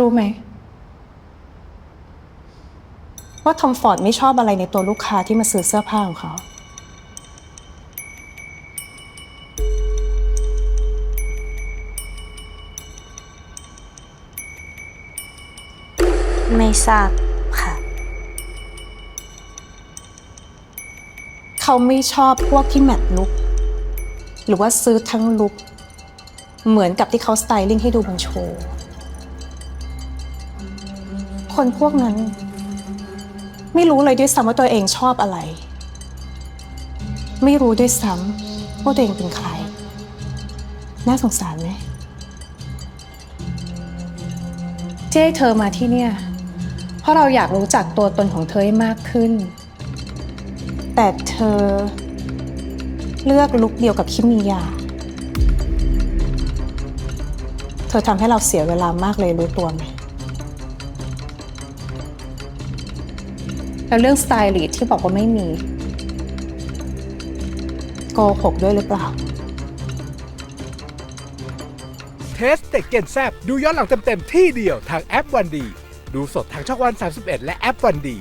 รู้ไหม ว่าทอมฟอร์ดไม่ชอบอะไรในตัวลูกค้าที่มาซื้อเสื้อผ้าของเขา ไม่ทราบค่ะ เขาไม่ชอบพวกที่แมทลุก หรือว่าซื้อทั้งลุก เหมือนกับที่เขาสไตลิ่งให้ดูบนโชว์ คนพวกนั้น ไม่รู้เลยด้วยซ้ำว่าตัวเองชอบอะไร ไม่รู้ด้วยซ้ำว่าตัวเองเป็นใคร น่าสงสารไหมที่ให้เธอมาที่เนี่ย เพราะเราอยากรู้จักตัวตนของเธอให้มากขึ้น แต่เธอเลือกลุคเดียวกับคิมิยา เธอทำให้เราเสียเวลามากเลยรู้ตัวไหม แล้วเรื่องสไตลิสต์ที่บอกว่าไม่มีโกหกด้วยหรือเปล่า เทสเต็กเกนแซบดูย้อนหลังเต็มๆที่เดียวทางแอปวันดี ดูสดทางช่องวัน 31 และแอปวันดี